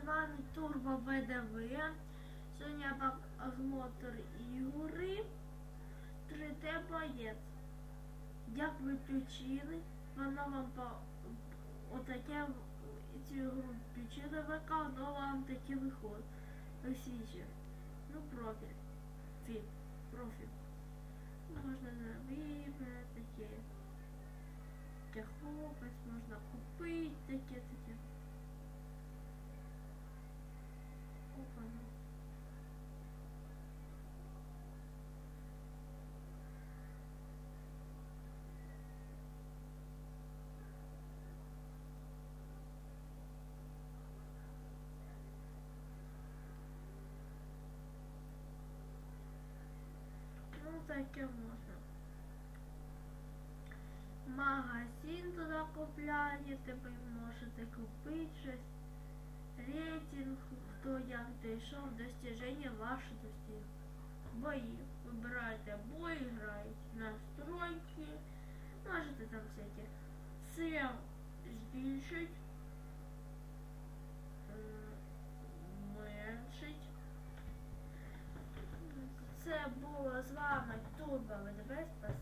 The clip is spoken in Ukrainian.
з вами Турбо ВДВ. Сьогодні осмотр ігри 3D боєць. Як ви включили, воно вам по отаке цю гру включили ВК, воно вам таке виходить. Висвічує. Ну, профіль. Фі, профіль. Можна вибрати таке. Хлопець, можна купити таке таке. Опа, ну. Ну, таке можна. Магазин туди купляєте, ви можете купити щось. Рейтинг, хто як дійшов, достиження ваше достиг. Бої. Вибираєте бої, граєте настройки. Можете там всякі. Це збільшить. було з вами Турбо ВДБ. Спасибо.